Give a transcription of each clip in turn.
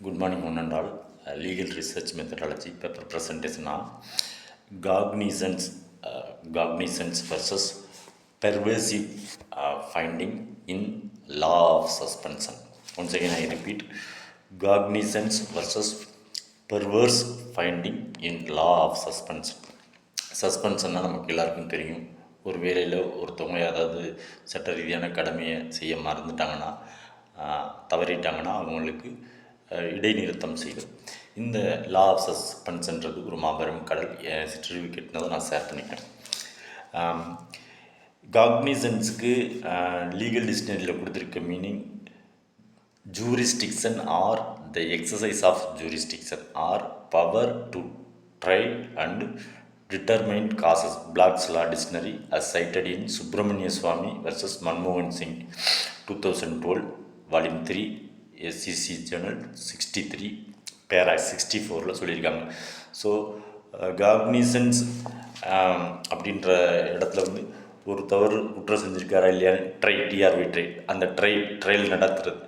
Good morning ஒன்னண்டால் legal research methodology paper ப்ரெசன்டேஷனா cognisance cognisance versus pervasive finding in law of suspension once again I repeat cognisance versus perverse finding in law of suspension சஸ்பென்ஷன்னா நமக்கு எல்லாருக்கும் தெரியும் ஒரு வேலையில் ஒருத்தவங்க ஏதாவது சட்ட ரீதியான கடமையை செய்ய மறந்துட்டாங்கன்னா தவறிட்டாங்கன்னா அவங்களுக்கு இடைநிறுத்தம் செய்து இந்த லா ஆஃப் சஸ்பென்ஸ்ன்றது ஒரு மாபெரும் கடல் சிற்றறிவு கிட்டினதை நான் ஷேர் பண்ணிக்கிறேன் காக்னிசன்ஸுக்கு லீகல் டிக்ஷனரியில் கொடுத்துருக்க meaning jurisdiction or the exercise of jurisdiction or power to try and determined causes black's law dictionary as cited Swamy subramania மன்மோகன் Singh two thousand 2012 volume three SCC journal sixty three para sixty ஃபோரில் சொல்லியிருக்காங்க. So cognisance uh, um, அப்படின்ற இடத்துல வந்து ஒரு தவறு குற்றம் செஞ்சுருக்காரா இல்லையான்னு ட்ரை டிஆர்வி ட்ரை அந்த ட்ரை ட்ரையல் நடத்துறது.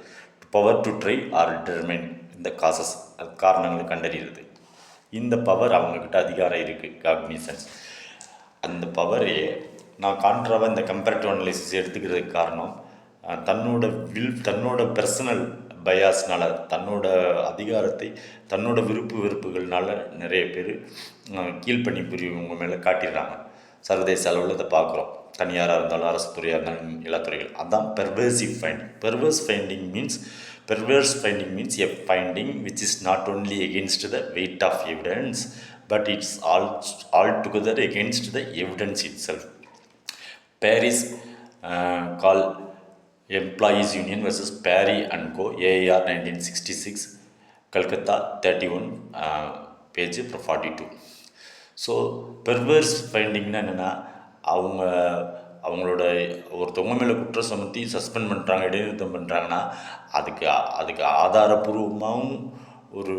Power to try or determine இந்த காசஸ் காரணங்களை கண்டறிகிறது. இந்த பவர் அவங்கக்கிட்ட அதிகாரம் இருக்குது காக்னிசன்ஸ் அந்த பவரையே நான் காண்ட்ராவாக இந்த கம்பேரிட்டிவ் அனலிசிஸ் எடுத்துக்கிறதுக்கு காரணம் தன்னோட வில் தன்னோட பர்சனல் பயாஸ்னால் தன்னோட அதிகாரத்தை தன்னோட விருப்பு வெறுப்புகள்னால நிறைய பேர் கீழ்ப்பணி புரியவங்க மேலே காட்டிடுறாங்க. சர்வதேச அளவில் இதை பார்க்குறோம். தனியாராக இருந்தாலும் அரசு துறையாக இருந்தாலும் எல்லா துறைகள் அதான் perversive finding perverse finding means perverse finding means a finding which is not only against the weight of evidence but it's all all together against the evidence itself Parry's Cal employees union uh, Parry and Co versus Perry and Co. AAR 1966, Calcutta 31, uh, page 42. So perverse ஃபைண்டிங்னா என்னென்னா அவங்க அவங்களோட ஒருத்தவங்க மேலே குற்றம் சுமத்தி suspend பண்ணுறாங்க இடைநிறுத்தம் பண்ணுறாங்கன்னா அதுக்கு அதுக்கு ஆதாரபூர்வமாகவும் ஒரு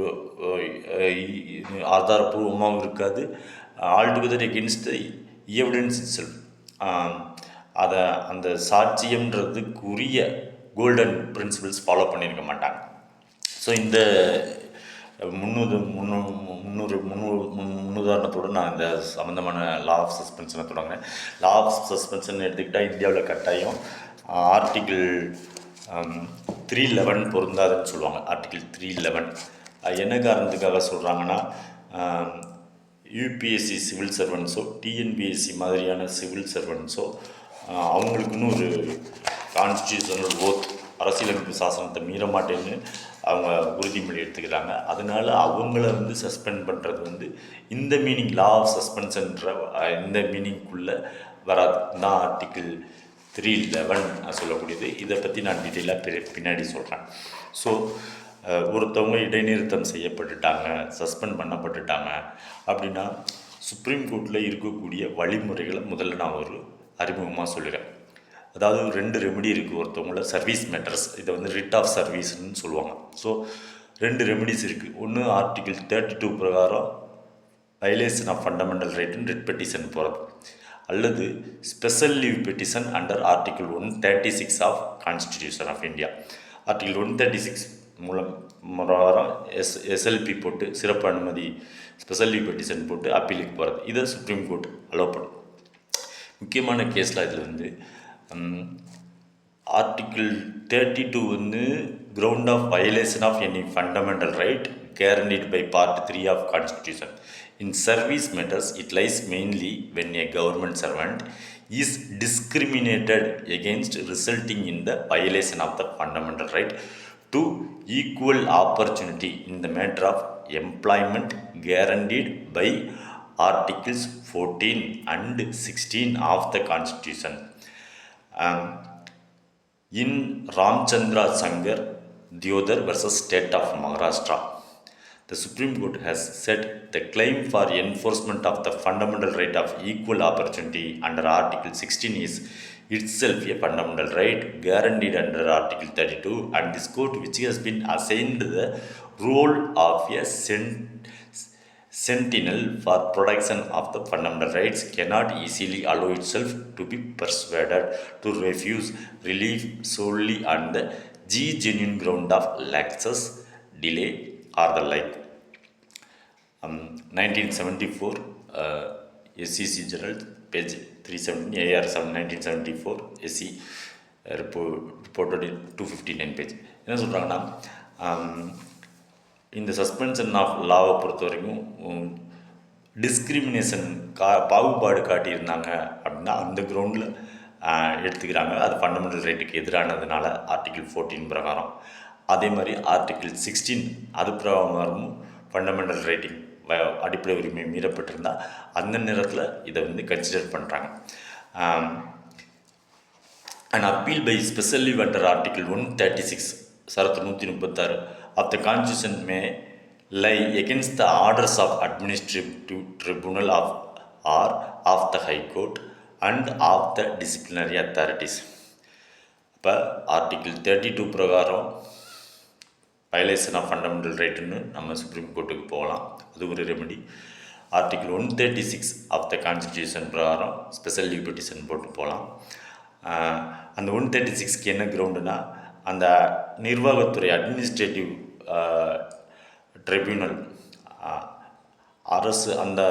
ஆதாரபூர்வமாகவும் இருக்காது all together against evidence itself அதை அந்த சாட்சியன்றதுக்குரிய கோல்டன் பிரின்சிபிள்ஸ் ஃபாலோ பண்ணியிருக்க மாட்டாங்க. ஸோ இந்த முன்னூறு முன்னூ முந்நூறு முந்நூறு முன் முன்னுதாரணத்தோடு நான் இந்த சம்மந்தமான லா ஆஃப் சஸ்பென்ஷனை தொடங்கினேன் லா ஆஃப் சஸ்பென்ஷன் எடுத்துக்கிட்டால் இந்தியாவில் கட்டாயம் ஆர்டிகிள் த்ரீ லெவன் பொருந்தாதுன்னு சொல்லுவாங்க. ஆர்டிகிள் த்ரீ லெவன் என்ன காரணத்துக்காக சொல்கிறாங்கன்னா யூபிஎஸ்சி சிவில் சர்வன்ஸோ டிஎன்பிஎஸ்சி மாதிரியான சிவில் சர்வன்ஸோ அவங்களுக்குன்னு ஒரு கான்ஸ்டியூஷனல் ஓத் அரசியலமைப்பு சாசனத்தை மீற மாட்டேன்னு அவங்க உறுதிமொழி எடுத்துக்கிறாங்க. அதனால அவங்கள வந்து சஸ்பெண்ட் பண்ணுறது வந்து இந்த மீனிங் லா ஆஃப் சஸ்பென்ஷன்ற இந்த மீனிங்குள்ளே வராது. தான் ஆர்டிக்கிள் த்ரீ லெவன் சொல்லக்கூடியது. இதை பற்றி நான் டீட்டெயிலாக பின்னாடி சொல்கிறேன் ஸோ ஒருத்தவங்க இடைநிறுத்தம் செய்யப்பட்டுட்டாங்க சஸ்பெண்ட் பண்ணப்பட்டுட்டாங்க அப்படின்னா சுப்ரீம் கோர்ட்டில் இருக்கக்கூடிய வழிமுறைகளை முதல்ல நான் ஒரு அறிமுகமாக சொல்லிடுறேன் அதாவது ரெண்டு ரெமெடி இருக்குது ஒருத்தவங்கள சர்வீஸ் மேட்டர்ஸ் இதை வந்து ரிட் ஆஃப் சர்வீஸ்னு சொல்லுவாங்க. ஸோ ரெண்டு ரெமெடிஸ் இருக்குது ஒன்று ஆர்டிகிள் தேர்ட்டி டூ பிரகாரம் வயலேஷன் ஆஃப் ஃபண்டமெண்டல் ரைட்டுன்னு ரிட் பெட்டிஷன் போகிறது அல்லது special leave petition under article one thirty six of constitution of India article one thirty six மூலம் பிரகாரம் எஸ் எஸ்எல்பி போட்டு சிறப்பு அனுமதி ஸ்பெஷல் லீவ் பெட்டிஷன் போட்டு அப்பீலுக்கு போகிறது இதை சுப்ரீம் கோர்ட் அலோவ் பண்ணும் முக்கியமான கேஸில் இதில் வந்து ஆர்டிக்கிள் தேர்ட்டி டூ வந்து ground of violation of any fundamental right guaranteed by part 3 of constitution in service matters it lies mainly when a government servant is discriminated against resulting in the violation of the fundamental right to equal opportunity in the matter of employment guaranteed by articles 14 and 16 of the constitution um, in Ramchandra Sangar Diodar versus State of Maharashtra. The Supreme Court has said the claim for enforcement of the fundamental right of equal opportunity under Article 16 is itself a fundamental right guaranteed under Article 32 and this court which has been assigned the role of a sent- sentinel for protection of the fundamental rights cannot easily allow itself to be persuaded to refuse relief solely on the G genuine ground of laxus delay, or the like. Um, 1974, uh, SEC Journal, page 317, AR 7, 1974, SC uh, report, reported in 259 page. என்ன சொல்கிறாங்கன்னா இந்த suspension of லாவை பொறுத்த வரைக்கும் discrimination கா பாகுபாடு காட்டியிருந்தாங்க அப்படின்னா அந்த கிரவுண்டில் எடுத்துக்கிறாங்க. அது ஃபண்டமெண்டல் ரைட்டுக்கு எதிரானதுனால ஆர்டிகிள் ஃபோர்டீன் பிரகாரம். அதே மாதிரி ஆர்டிகிள் சிக்ஸ்டீன் அது பிரகாரமும் ஃபண்டமெண்டல் ரைட்டிங் அடிப்படை உரிமை மீறப்பட்டிருந்தால் அந்த நேரத்தில் இதை வந்து கன்சிடர் பண்ணுறாங்க and appeal by special leave under article one thirty six சரத்து நூற்றி முப்பத்தாறு of the constitution may lie against the orders of administrative tribunal of or of the high court and of the disciplinary authorities இப்போ article thirty two பிரகாரம் violation of fundamental ரைட்டுன்னு நம்ம supreme கோர்ட்டுக்கு போகலாம் அது ஒரு remedy article one thirty six of the constitution பிரகாரம் special leave petition போட்டு போகலாம் அந்த ஒன் தேர்ட்டி சிக்ஸ்க்கு என்ன கிரவுண்டுனால் அந்த நிர்வாகத்துறை அட்மினிஸ்ட்ரேட்டிவ் ட்ரிபியூனல் அரசு அந்த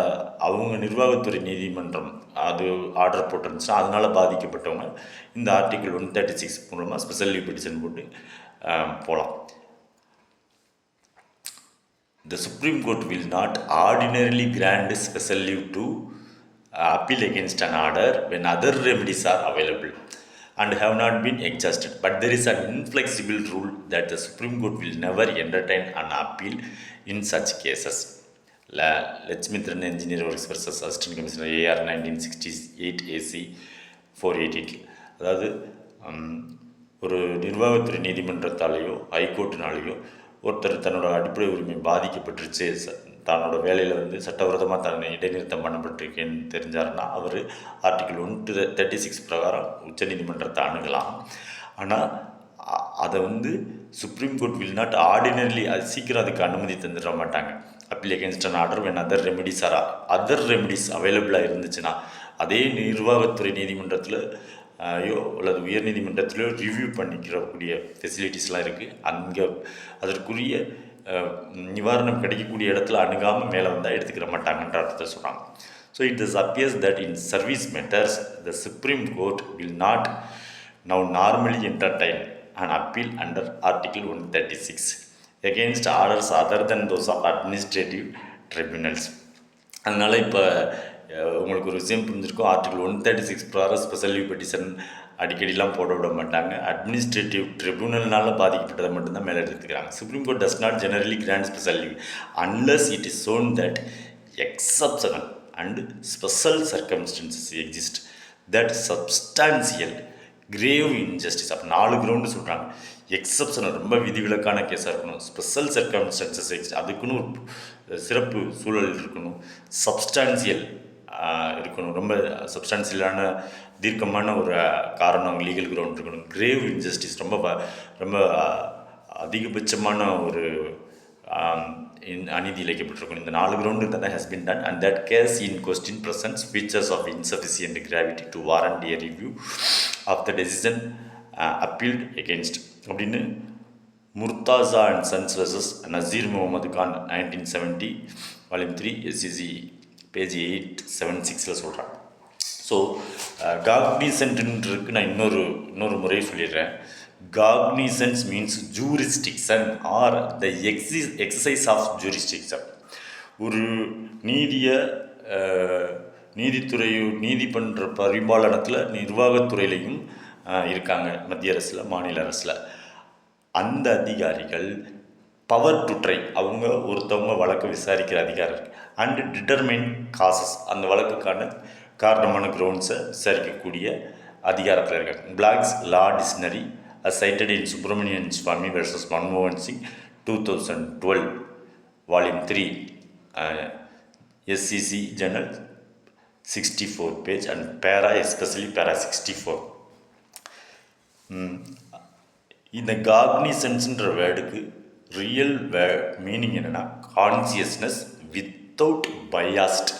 அவங்க நிர்வாகத்துறை நீதிமன்றம் அது ஆர்டர் போட்டிருந்துச்சுன்னா அதனால் பாதிக்கப்பட்டவங்க இந்த ஆர்டிக்கிள் ஒன் தேர்ட்டி சிக்ஸ் மூலமாக ஸ்பெஷல் லீவ் பெட்டிஷன் போட்டு போகலாம் the supreme court will not ordinarily grant special leave to appeal against an order when other remedies are available and have not been exhausted. But there is an inflexible rule that the Supreme Court will never entertain an appeal in such cases. La Lechmitran Engineer Works versus Assistant Commissioner AR 1968 AC 488 அதாவது ஒரு நிர்வாகத்துறை நீதிமன்றத்தாலேயோ ஹைகோர்ட்டினாலேயோ ஒருத்தர் தன்னோட அடிப்படை உரிமை பாதிக்கப்பட்டுருச்சு தன்னோட வேலையில் வந்து சட்டவிரோதமாக தன்னை இடைநிறுத்தம் பண்ணப்பட்டிருக்கேன்னு தெரிஞ்சாருன்னா அவர் article one two thirty six பிரகாரம் உச்சநீதிமன்றத்தை அணுகலாம். ஆனால் அதை வந்து supreme court will not ordinarily அது சீக்கிரம் அதுக்கு அனுமதி தந்துட மாட்டாங்க. Appeal against an order when other remedies are other remedies அவைலபிளாக இருந்துச்சுன்னா அதே நிர்வாகத்துறை நீதிமன்றத்தில் ஐயோ அல்லது உயர்நீதிமன்றத்திலோ ரிவ்யூ பண்ணிக்கிறக்கூடிய ஃபெசிலிட்டிஸ்லாம் இருக்குது அங்கே அதற்குரிய நிவாரணம் கிடைக்கக்கூடிய இடத்துல அணுகாமல் மேலே வந்தால் எடுத்துக்கிற மாட்டாங்கன்ற அர்த்தத்தை சொல்கிறாங்க so it is appears that in service matters the supreme court will not now normally entertain and appeal under article one thirty six against orders other than those of administrative tribunals அதனால் இப்போ உங்களுக்கு ஒரு விஷயம் புரிஞ்சிருக்கும். Article one thirty six பிரகாரம் special leave petition அடிக்கடிலாம் போட விட மாட்டாங்க. அட்மினிஸ்ட்ரேட்டிவ் ட்ரிபியூனல்னால பாதிக்கப்பட்டதை மட்டும்தான் மேலே எடுத்துக்கிறாங்க. Supreme court does not generally grant special leave unless it is shown that exceptional and special circumstances exist that substantial grave injustice அப்போ நாலு கிரவுண்டு சொல்கிறாங்க எக்ஸப்ஷனல் ரொம்ப விதிவிலக்கான கேஸாக இருக்கணும். ஸ்பெஷல் சர்க்கம்ஸ்டன்சஸ் அதுக்குன்னு ஒரு சிறப்பு சூழல் இருக்கணும். சப்ஸ்டான்சியல் இருக்கணும். ரொம்ப சப்ஸ்டான்சியலான தீர்க்கமான ஒரு காரணம் லீகல் கிரவுண்ட் இருக்கணும். கிரேவ் இன்ஜஸ்டிஸ் ரொம்ப ரொம்ப அதிகபட்சமான ஒரு அநீதி இழைக்கப்பட்டிருக்கணும். இந்த நாலு கிரவுண்டு தான் has been done and that case in question presents features of insufficient gravity to warrant a review of the decision appealed against அப்படின்னு Murtaza and sons versus Nasir Mohammad Khan nineteen seventy volume three SCC page eight seven சிக்ஸில் சொல்கிறாங்க so காக்னிசன்ட்ருக்கு நான் இன்னொரு இன்னொரு முறை சொல்லிடுறேன். Cognizance means jurisdiction or the exe exercise of jurisdiction ஒரு நீதிய நீதித்துறையோ நீதி பண்ணுற பரிபாலனத்தில் நிர்வாகத்துறையிலையும் இருக்காங்க மத்திய அரசில் மாநில அரசில். அந்த அதிகாரிகள் பவர் டு ட்ரை அவங்க ஒருத்தவங்க வழக்கு விசாரிக்கிற அதிகாரம் இருக்குது அண்ட் டிட்டர்மைன் காசஸ் அந்த வழக்குக்கான காரணமான கிரவுண்ட்ஸை விசாரிக்கக்கூடிய அதிகாரத்தில் இருக்காங்க. Black's law dictionary cited in Subramanian Swamy versus மன்மோகன் Singh two thousand twelve volume three SCC journal sixty four page and para especially para sixty four இந்த காக்னிசன்ஸுன்ற வேர்டுக்கு ரியல் வே மீனிங் என்னென்னா consciousness without biased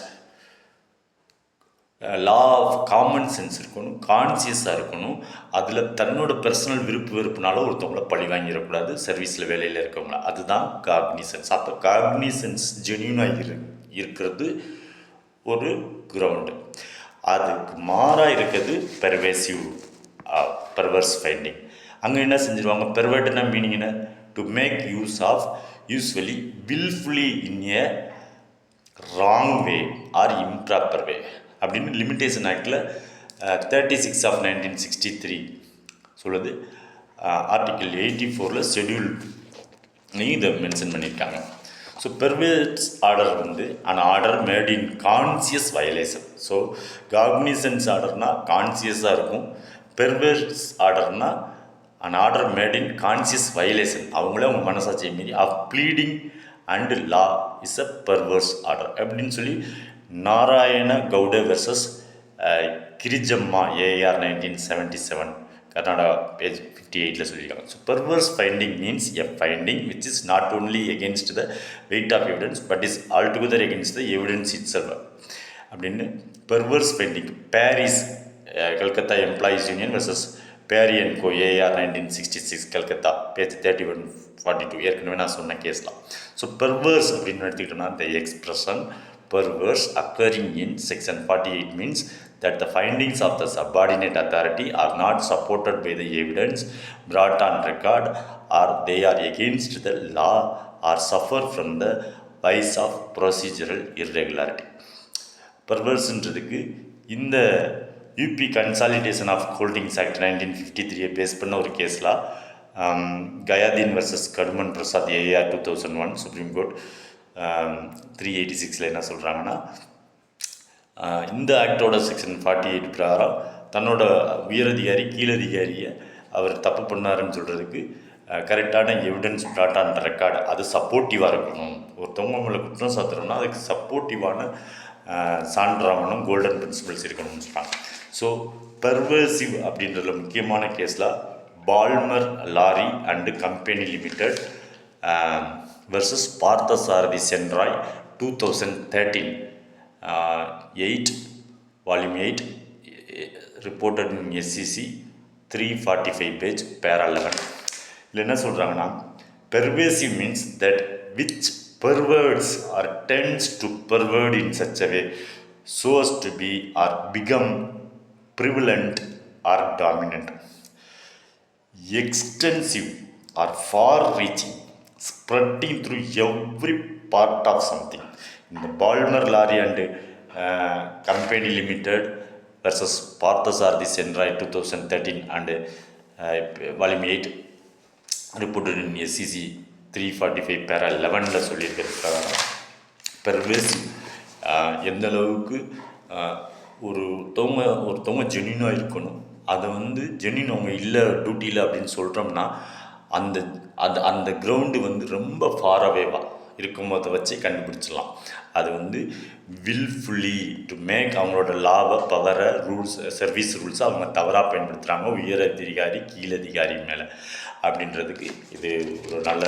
law of common sense இருக்கணும் கான்சியஸாக இருக்கணும். அதில் தன்னோட பர்சனல் விருப்பு வெறுப்புனால ஒருத்தவங்கள பழி வாங்கிடக்கூடாது சர்வீஸில் வேலையில் இருக்கவங்கள. அதுதான் காக்னிசன்ஸ் அப்போ காக்னிசன்ஸ் ஜென்யூனாக இரு இருக்கிறது ஒரு கிரவுண்டு அதுக்கு மாறாக இருக்கிறது பெர்வேசிவ் பெர்வர்ஸ் ஃபைண்டிங் அங்கே என்ன செஞ்சுருவாங்க? பெர்வர்ட்னா மீனிங் என்ன? To make use of usually wilfully in a wrong way or improper way அப்படின்னு லிமிட்டேஷன் ஆக்டில் thirty six of nineteen sixty three சொல்லுது. ஆர்டிக்கிள் எயிட்டி ஃபோரில் ஷெடியூல் இதை மென்ஷன் பண்ணியிருக்காங்க. ஸோ பெர்வேட்ஸ் ஆர்டர் வந்து an order made in conscious violation so cognizance ஆர்டர்னால் கான்சியஸாக இருக்கும். Perverse ஆர்டர்னால் an order made in conscious violation அவங்களே அவங்க மனசாட்சியை மீறி of pleading and law is a perverse order அப்படின்னு சொல்லி Narayana Gowda versus Girijamma AIR nineteen seventy seven Karnataka page fifty எயிட்டில் சொல்லியிருக்காங்க. So perverse finding means a finding which is not only against the weight of evidence but is all together against the evidence itself அப்படின்னு perverse finding Parry's Calcutta employees union versus Parry and co AIR nineteen sixty six Calcutta page thirty one forty two ஏற்கனவே நான் சொன்ன கேஸ்லாம் so perverse அப்படின்னு எடுத்துக்கிட்டோம்னா the expression perverse occurring in section 48 means that the findings of the subordinate authority are not supported by the evidence brought on record or they are against the law or suffer from the vice of procedural irregularity பர்வர்ஸ்ன்றதுக்கு இந்த UP consolidation of holdings act nineteen fifty த்ரீயை base பண்ண ஒரு கேஸ்லாம் Gayadin versus கடுமன் Prasad AIR two thousand one Supreme Court three eighty சிக்ஸில் என்ன சொல்கிறாங்கன்னா uh, இந்த ஆக்டோட செக்ஷன் ஃபார்ட்டி எயிட் பிரகாரம் தன்னோட உயரதிகாரி கீழதிகாரியை அவர் தப்பு பண்ணாருன்னு சொல்கிறதுக்கு கரெக்டான எவிடன்ஸ் டாட்டான் ரெக்கார்டு அது சப்போர்ட்டிவாக இருக்கணும். ஒருத்தவங்க மேலே குற்றம் சாத்துறோம்னா அதுக்கு சப்போர்ட்டிவான சான்றாவணும் கோல்டன் பிரின்சிபல்ஸ் இருக்கணும்னு சொல்கிறாங்க ஸோ பெர்வர்சிவ் அப்படின்றதுல முக்கியமான கேஸில் Balmer Lawrie and company limited versus Parthasarathi Sen Roy two thousand thirteen eight volume eight reported in SCC three forty five page para eleven இதில் என்ன சொல்கிறாங்கன்னா pervasive means that which perverts or tends to pervert in such a way so as to be or become prevalent or dominant. Extensive or far reaching spreading through every part of something இந்த Balmer Lawrie and company limited versus Parthasarathi Sen Roy two thousand thirteen and volume eight reported in SCC three forty five para லெவனில் சொல்லியிருக்கிறது pervasive ஒரு அளவுக்கு ஒரு ஒருத்தவங்க ஒருத்தவங்க இருக்கணும் அதை வந்து ஜென்யூன் அவங்க இல்லை டியூட்டியில் அப்படின்னு சொல்கிறோம்னா அந்த அந்த அந்த கிரவுண்டு வந்து ரொம்ப ஃபாரவேவாக இருக்கும்போதை வச்சு கண்டுபிடிச்சிடலாம். அது வந்து வில்ஃபுல்லி டு மேக் அவங்களோட லாப பவரை ரூல்ஸ் சர்வீஸ் ரூல்ஸை அவங்க தவறாக பயன்படுத்துகிறாங்க உயர் அதிகாரி கீழதிகாரி மேலே. அப்படின்றதுக்கு இது ஒரு நல்ல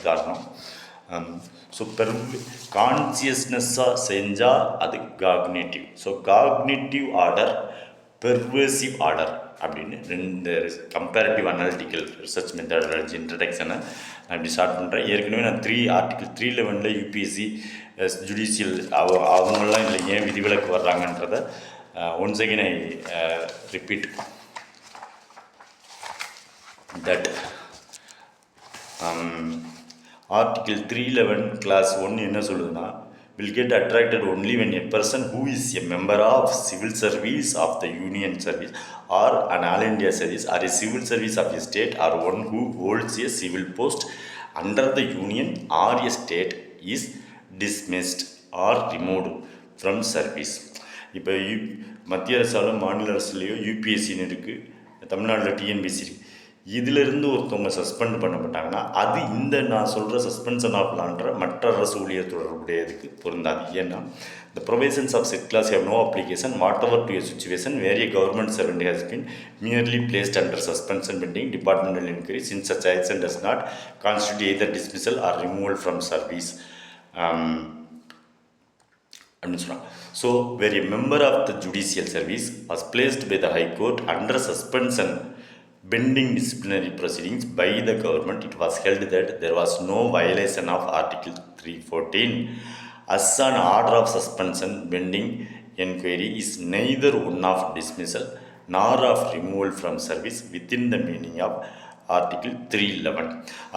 உதாரணம். ஸோ பெரும் கான்சியஸ்னஸ்ஸாக செஞ்சால் அது cognitive so cognitive order pervasive order அப்படின்னு ரெண்டு கம்பேரிட்டிவ் அனாலிட்டிக்கல் ரிசர்ச் மெத்தடாலஜி இன்ட்ரடக்ஷனை நான் இப்படி ஸ்டார்ட் பண்ணுறேன் ஏற்கனவே நான் த்ரீ ஆர்டிக்கல் த்ரீ லெவனில் யூபிஎஸ்சி ஜுடிஷியல் அவ அவங்களாம் இல்லை ஏன் விதிவிலக்கு வர்றாங்கன்றத once again I repeat that article three eleven clause ஒன்று என்ன சொல்லுதுன்னா will get attracted only when a person who is a member of civil service of the union service or an all India service or a civil service of a state or one who holds a civil post under the union or a state is dismissed or removed from service இப்போ யூ மத்திய அரசாலும் மாநில அரசுலேயோ யூபிஎஸ்சின்னு இருக்குது தமிழ்நாட்டில் TNPSC இருக்குது இதிலிருந்து ஒருத்தவங்க சஸ்பெண்ட் பண்ணப்பட்டாங்கன்னா அது இந்த நான் சொல்கிற சஸ்பென்ஷன் ஆஃப் லான்ற மற்ற அரசு ஊழியர் தொடர்புடையதுக்கு பொருந்தாது. ஏன்னா the provisions of said clause have no application whatever to a situation where a government servant has been merely placed under suspension pending departmental inquiry since such action does not constitute either dismissal or removal from service அப்படின்னு சொன்னாங்க. So where a member of the judicial service was placed by the high court under suspension pending disciplinary proceedings by the government it was held that there was no violation of article 314 as an order of suspension pending inquiry is neither one of dismissal nor of removal from service within the meaning of article three eleven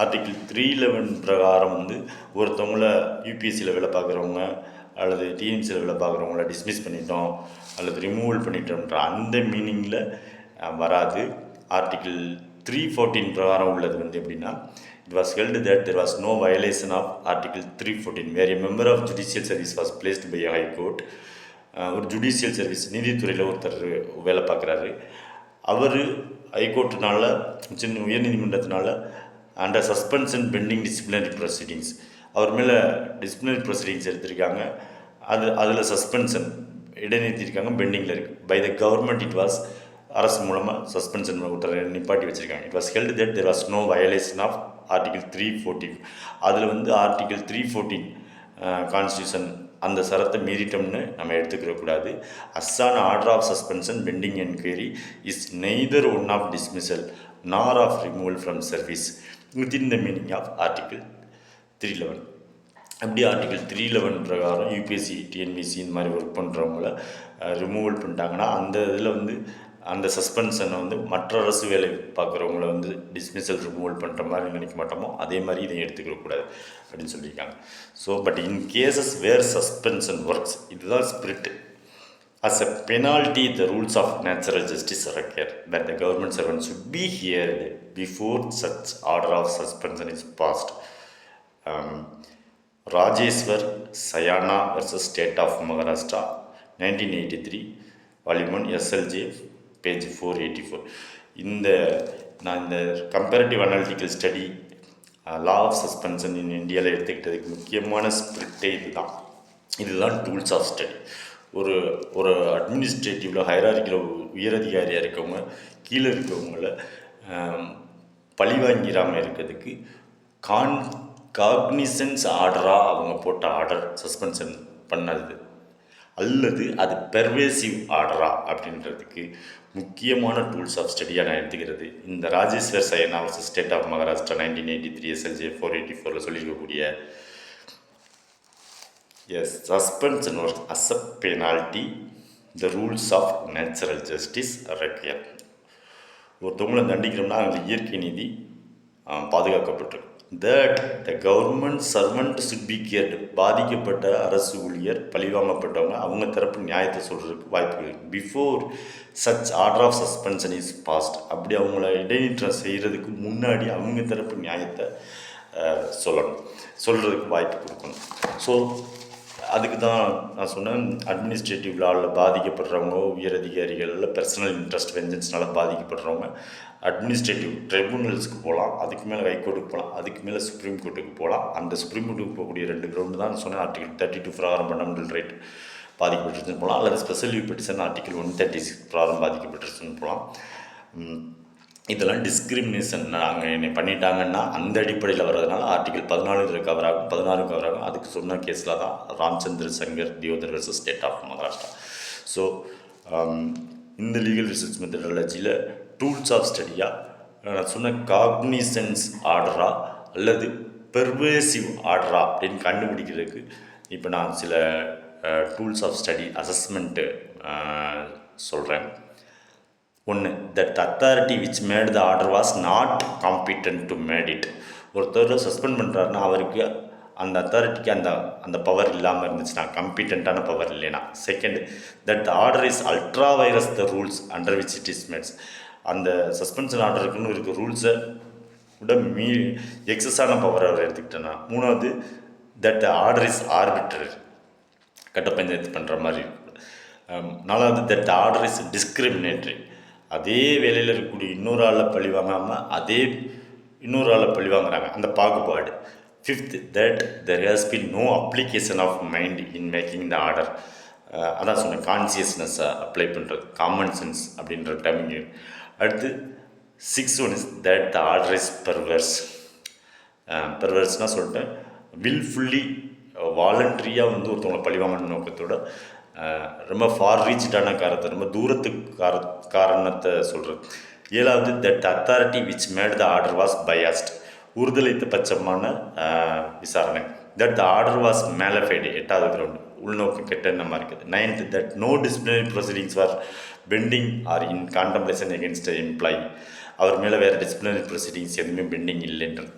article three eleven பிரகாரம் வந்து ஒருத்தவங்கள யூபிஎஸ்சியில் வேலை பார்க்குறவங்க அல்லது டிஎன்சியில் வேலை பார்க்குறவங்கள dismiss பண்ணிட்டோம் அல்லது removal பண்ணிட்டோம்ன்ற அந்த மீனிங்கில் வராது ஆர்டிகிள் த்ரீ ஃபோர்டீன் பிரகாரம் உள்ளது வந்து எப்படின்னா it was held that there was no violation of article three fourteen where member of judicial service was placed by high court ஒரு ஜுடிஷியல் சர்வீஸ் நீதித்துறையில் ஒருத்தர் வேலை பார்க்குறாரு. அவர் ஹைகோர்ட்டுனால சின்ன உயர்நீதிமன்றத்தினால under suspension pending disciplinary proceedings அவர் மேலே டிசிப்ளினரி ப்ரொசீடிங்ஸ் எடுத்திருக்காங்க. அது அதில் சஸ்பென்ஷன் இடைநிறுத்தியிருக்காங்க பெண்டிங்கில் இருக்குது by the government it was அரசு மூலமாக சஸ்பென்ஷன் உத்தரவை நிப்பாட்டி வச்சுருக்காங்க. It was held that there was no violation of article three fourteen அதில் வந்து ஆர்டிகிள் த்ரீ ஃபோர்டீன் கான்ஸ்டியூஷன் அந்த சரத்தை மீறிட்டோம்னு நம்ம எடுத்துக்கிறக்கூடாது as an order of suspension pending enquiry is neither one of dismissal nor of removal from service within the meaning of article three eleven அப்படி article three eleven பிரகாரம் UPSC TNPSC இந்த மாதிரி work பண்ணுறவங்கள removal பண்ணிட்டாங்கன்னா அந்த இதில் வந்து அந்த சஸ்பென்ஷனை வந்து மற்ற அரசு வேலை பார்க்குறவங்கள வந்து டிஸ்மிசல் ரிமூவல் பண்ணுற மாதிரி நினைக்க மாட்டோமோ அதே மாதிரி இதை எடுத்துக்கக்கூடாது அப்படின்னு சொல்லியிருக்காங்க so but in cases where suspension works இதுதான் spirit As a penalty, the rules of natural justice require that the government servant should be heard before such order of suspension is passed. Um, Rajeswar Sayana versus State of Maharashtra, 1983, Volume 1, SLJ, page four eighty four இந்த நான் இந்த comparative analytical study law of suspension in இந்தியாவில் எடுத்துக்கிட்டதுக்கு முக்கியமான ஸ்பிரிட்டே இதுதான். இதுதான் tools of study ஒரு ஒரு அட்மினிஸ்ட்ரேட்டிவில் ஹைராரிக்கில் உயரதிகாரியாக இருக்கவங்க கீழே இருக்கவங்கள பழி வாங்கிடாமல் இருக்கிறதுக்கு கான் காக்னிசன்ஸ் ஆர்டராக அவங்க போட்ட ஆர்டர் சஸ்பென்ஷன் பண்ணது. அல்லது அது பெர்வேசிவ் ஆர்டரா அப்படின்றதுக்கு முக்கியமான டூல்ஸ் ஆஃப் ஸ்டடியாக நான் எடுத்துக்கிறது. இந்த Rajeshwar Sayana versus state of Maharashtra nineteen eighty three SLJ four eighty ஃபோரில் சொல்லியிருக்கக்கூடிய as suspension work as a penalty the rules of natural justice require ஒருத்தவங்களை தண்டிக்கிறோம்னா அந்த இயற்கை நீதி பாதுகாக்கப்பட்டிருக்கு that the government servant should be heard பாதிக்கப்பட்ட அரசு ஊழியர் பழிவாங்கப்பட்டவங்க அவங்க தரப்பு நியாயத்தை சொல்கிறதுக்கு வாய்ப்பு before such order of suspension is passed அப்படி அவங்கள இடைநீற்றம் செய்கிறதுக்கு முன்னாடி அவங்க தரப்பு நியாயத்தை சொல்லணும். சொல்கிறதுக்கு வாய்ப்பு கொடுக்கணும். ஸோ அதுக்கு தான் நான் சொன்னேன் அட்மினிஸ்ட்ரேட்டிவ் லாவில் பாதிக்கப்படுறவங்க உயர் அதிகாரிகளில் பர்சனல் இன்ட்ரெஸ்ட் வெஞ்சன்ஸ்னால் பாதிக்கப்படுறவங்க அட்மினிஸ்ட்ரேட்டிவ் ட்ரிபுனல்ஸ்க்கு போகலாம் அதுக்கு மேலே ஹைகோர்ட்டுக்கு போகலாம் அதுக்கு மேலே சுப்ரீம் கோர்ட்டுக்கு போகலாம். அந்த சுப்ரீம் கோர்ட்டுக்கு போகக்கூடிய ரெண்டு கிரவுண்டு தான் சொன்னேன் ஆர்டிகல் தேர்ட்டி டூ பிரகாரம் ஃபண்டமெண்டல் ரைட் பாதிக்கப்பட்டுருச்சுன்னு போகலாம். அல்லது special leave petition article one thirty six பிரகாரம் பாதிக்கப்பட்டுருச்சுன்னு போகலாம். இதெல்லாம் டிஸ்கிரிமினேஷன் நாங்கள் என்னை பண்ணிட்டாங்கன்னா அந்த அடிப்படையில் வர்றதுனால ஆர்டிகல் பதினாலு இதில் கவர் ஆகும் பதினாறு கவர் ஆகும். அதுக்கு சொன்ன கேஸில் தான் Ramchandra Shankar Deodhar versus state of Maharashtra. So இந்த லீகல் ரிசர்ச் மெத்தடாலஜியில் டூல்ஸ் ஆஃப் ஸ்டடியாக நான் சொன்ன காக்னிசன்ஸ் ஆர்டரா அல்லது பெர்வேசிவ் ஆர்டரா அப்படின்னு கண்டுபிடிக்கிறதுக்கு இப்போ நான் சில டூல்ஸ் ஆஃப் ஸ்டடி அசஸ்மெண்ட்டு சொல்கிறேன் ஒன்று that authority which made the order was not competent to made it ஒருத்தர் சஸ்பெண்ட் பண்ணுறாருன்னா அவருக்கு அந்த அத்தாரிட்டிக்கு அந்த அந்த பவர் இல்லாமல் இருந்துச்சுன்னா கம்பிட்டண்ட்டான பவர் இல்லைனா second that the order is ultra vires the rules under which it is made அந்த சஸ்பென்ஷன் ஆர்டருக்குன்னு இருக்க ரூல்ஸை விட மீ எக்ஸஸான பவர் அவர் எடுத்துக்கிட்டேன்னா மூணாவது தட் ஆர்டர் இஸ் ஆர்பிட்ரரி கட்ட பஞ்சாயத்து பண்ணுற மாதிரி நாலாவது தட் ஆர்டர் இஸ் டிஸ்கிரிமினேட்ரி அதே வேலையில் இருக்கக்கூடிய இன்னொரு ஆளை பழி வாங்காமல் அதே இன்னொரு ஆளை பழி வாங்குறாங்க. அந்த பாகுபாடு. Fifth that there has been no application of mind in making the order அதான் சொன்னேன் கான்சியஸ்னஸை அப்ளை பண்ணுறது காமன் சென்ஸ் அப்படின்ற டைமிங் அடுத்து six one is that the order is perverse பெர்வர்ஸ்னால் சொல்லிட்டேன். வில்ஃபுல்லி வாலண்ட்ரியாக uh, வந்து ஒருத்தவங்களை பழிவாங்கணும் நோக்கத்தோட ரொம்ப ஃபார் ரீச்டான காரணத்தை ரொம்ப தூரத்துக்கு கார காரணத்தை சொல்கிறது ஏழாவது that authority which made the order was biased உறுதலைத்த பட்சமான விசாரணை. That the order was mala fide எட்டாவது கிரவுண்டு உள்நோக்கு கெட்ட என்னமா இருக்குது. Ninth that no disciplinary proceedings for pending or in contemplation against employee அவர் மேலே வேறு டிசிப்ளினரி ப்ரொசீடிங்ஸ் எதுவுமே பெண்டிங் இல்லைன்றது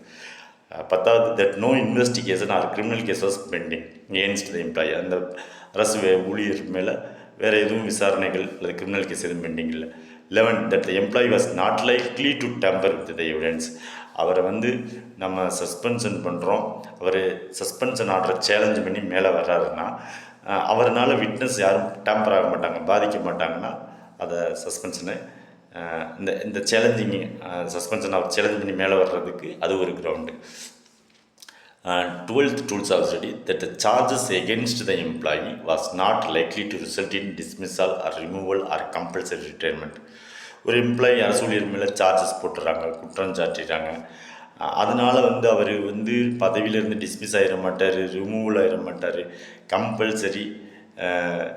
பத்தாவது that no investigation or criminal cases pending against the employee அந்த அரசு ஊழியர் மேலே வேறு எதுவும் விசாரணைகள் அல்லது கிரிமினல் கேஸ் எதுவும் பெண்டிங் இல்லை. Eleven that the employee was not likely to tamper with the evidence அவரை வந்து நம்ம சஸ்பென்ஷன் பண்ணுறோம் அவர் சஸ்பென்ஷன் ஆர்டரை சேலஞ்ச் பண்ணி மேலே வர்றாருன்னா அவர்னால் அவர்னால விட்னஸ் யாரும் டேம்பர் ஆக மாட்டாங்க பாதிக்க மாட்டாங்கன்னா அதை சஸ்பென்ஷனை இந்த இந்த சேலஞ்சிங் சஸ்பென்ஷன் அவர் சேலஞ்ச் பண்ணி மேலே வர்றதுக்கு அது ஒரு ground twelfth tools of study that the charges against the employee was not likely to result in dismissal or removal or compulsory retirement ஒரு எம்ப்ளாயி அரசு ஊழியர் மேலே சார்ஜஸ் போட்டுறாங்க குற்றம் சாட்டிடுறாங்க அதனால் வந்து அவர் வந்து பதவியிலேருந்து டிஸ்மிஸ் ஆகிட மாட்டார் ரிமூவல் ஆகிட மாட்டார் கம்பல்சரி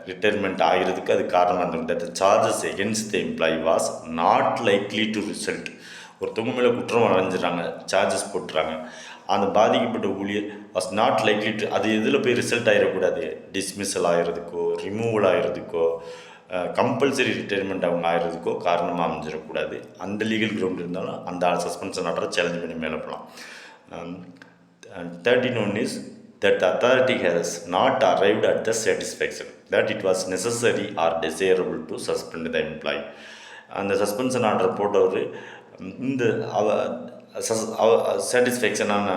ரிட்டையர்மெண்ட் ஆகிறதுக்கு அது காரணமாக இருந்தது. The charges against the employee was not likely to result ஒருத்தவங்க மேலே குற்றம் அடைஞ்சிடறாங்க சார்ஜஸ் போட்டுறாங்க. அந்த பாதிக்கப்பட்ட ஊழியர் வாஸ் நாட் லைக்லி டு அது எதில் போய் ரிசல்ட் ஆகிடக்கூடாது டிஸ்மிஸல் ஆகிறதுக்கோ ரிமூவல் ஆகிறதுக்கோ கம்பல்சரி ரிட்டையர்மெண்ட் அவங்க ஆகிறதுக்கோ காரணமாக அமைஞ்சிடக்கூடாது. அந்த லீகல் கிரவுண்ட் இருந்தாலும் அந்த சஸ்பென்ஷன் ஆர்டரை சேலஞ்ச் பண்ணி மேலே போகலாம் thirteen one is that the authority has not arrived at the satisfaction that it was necessary or desirable to suspend the employee. அந்த சஸ்பென்ஷன் ஆர்டர் போட்டவர் இந்த அவ சாட்டிஸ்ஃபேக்ஷனான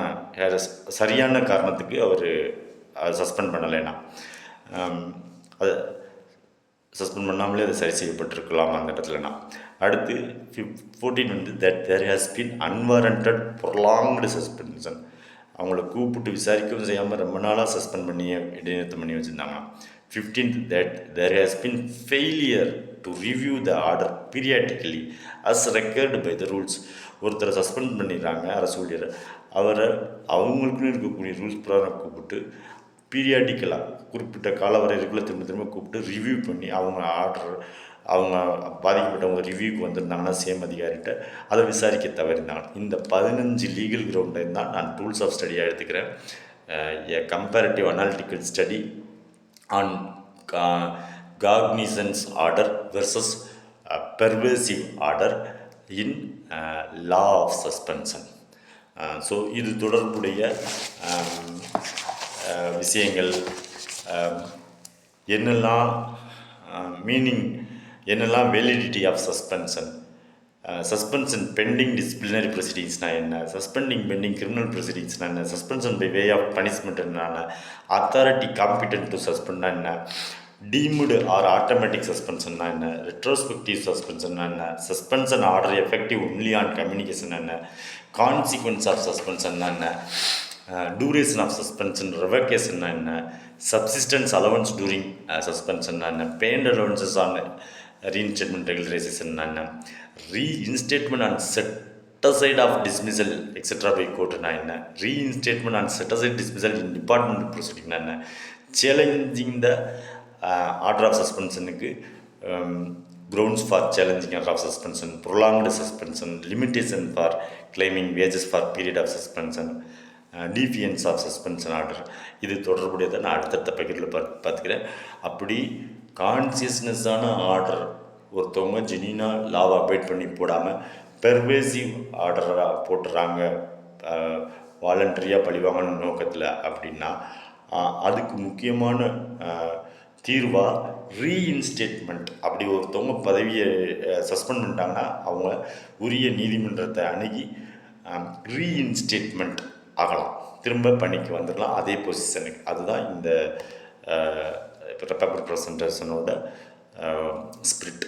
சரியான காரணத்துக்கு அவர் சஸ்பெண்ட் பண்ணலைன்னா அது சஸ்பெண்ட் பண்ணாமலே அது சரி செய்யப்பட்டிருக்கலாம் அந்த இடத்துலனா அடுத்து ஃபோர்டீன் வந்து that there has been unwarranted prolonged suspension அவங்கள கூப்பிட்டு விசாரிக்கவும் செய்யாமல் ரொம்ப நாளாக சஸ்பெண்ட் பண்ணி இடைநிறுத்தம் பண்ணி வச்சுருந்தாங்க. Fifteenth that there has been failure to review the order periodically as required by the rules ஒருத்தரை சஸ்பெண்ட் பண்ணிடுறாங்க அரசு ஊழியர். அவரை அவங்களுக்குன்னு இருக்கக்கூடிய ரூல்ஸ் பிரகாரம் கூப்பிட்டு பீரியாடிக்கலாக குறிப்பிட்ட காலவரைக்குள்ளே திரும்ப திரும்ப கூப்பிட்டு ரிவ்யூ பண்ணி அவங்க ஆர்டர் அவங்க பாதிக்கப்பட்டவங்க ரிவ்யூக்கு வந்திருந்தாங்கன்னா சேம் அதிகாரிகிட்ட அதை விசாரிக்க தவறினாங்க இந்த பதினஞ்சு லீகல் கிரவுண்டை தான் நான் டூல்ஸ் ஆஃப் ஸ்டடியாக எடுத்துக்கிறேன். A comparative analytical study on cognisance order versus pervasive order in law of suspension so இது தொடர்புடைய விஷயங்கள் என்னெல்லாம் மீனிங் என்னெல்லாம் validity of suspension suspension pending disciplinary ப்ரொசீடிங்ஸ்னால் என்ன சஸ்பெண்டிங் பெண்டிங் கிரிமினல் ப்ரொசீடிங்ஸ்னால் என்ன suspension by way of punishment என்ன அத்தாரிட்டி காம்பிடன்ட் டு சஸ்பெண்ட்னா என்ன டீம்டு ஆர் ஆட்டோமேட்டிக் சஸ்பென்ஷன்னா என்ன ரெட்ரோஸ்பெக்டிவ் சஸ்பென்ஷன்னா என்ன suspension order effective only on communication என்ன கான்சிக்வன்ஸ் ஆஃப் சஸ்பென்ஷன்னா என்ன டூரேஷன் ஆஃப் சஸ்பென்ஷன் ரெவகேஷன்னா என்ன சப்சிஸ்டன்ஸ் அலவன்ஸ் டூரிங் சஸ்பென்ஷன்னா என்ன pay and allowances on reinstatement regularisation என்ன reinstatement on set aside of dismissal etcetera by கோர்ட்னா என்ன? Reinstatement on set aside dismissal in department ப்ரொசீடிங்னா என்ன? Challenging the order of சஸ்பென்ஷனுக்கு grounds for challenging order of suspension, prolonged suspension, limitation for claiming wages for period of suspension defiance of suspension order இது தொடர்புடையதை? நான் அடுத்தடுத்த பக்கெட்டில் பார்த்து பார்த்துக்கிறேன். அப்படி கான்சியஸ்னஸான ஆர்டர் ஒருத்தவங்க ஜெனினா லாவை அப்டேட் பண்ணி போடாமல் பெர்வேசிவ் ஆர்டராக போட்டுறாங்க வாலண்டரியாக பழிவாங்கன்னு நோக்கத்தில் அப்படின்னா அதுக்கு முக்கியமான தீர்வாக ரீஇன்ஸ்டேட்மெண்ட் அப்படி ஒருத்தவங்க பதவியை சஸ்பெண்ட் பண்ணிட்டாங்கன்னா அவங்க உரிய நீதிமன்றத்தை அணுகி ரீஇன்ஸ்டேட்மெண்ட் ஆகலாம். திரும்ப பணிக்கு வந்துடலாம். அதே பொசிஷனுக்கு அதுதான் இந்த பேப்பர் ப்ரெசன்டேஷனோட ஸ்பிரிட்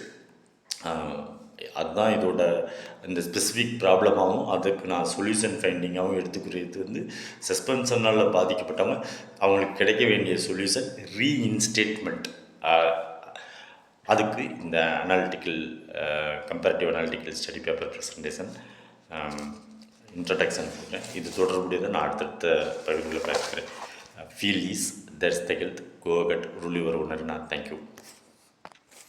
அதுதான் இதோட இந்த ஸ்பெசிஃபிக் ப்ராப்ளமாகவும் அதுக்கு நான் சொல்யூஷன் ஃபைண்டிங்காகவும் எடுத்துக்கிறது வந்து சஸ்பென்ஷனால் பாதிக்கப்பட்டவங்க அவங்களுக்கு கிடைக்க வேண்டிய சொல்யூஷன் ரீஇன்ஸ்டேட்மெண்ட் அதுக்கு இந்த analytical comparative analytical study paper presentation introduction கொடுக்குறேன் இது தொடர்புடையதை நான் அடுத்தடுத்த பகுதியில் பேசுகிறேன் feel is that's the health go cut உருளி வருவனர் நான் தேங்க்யூ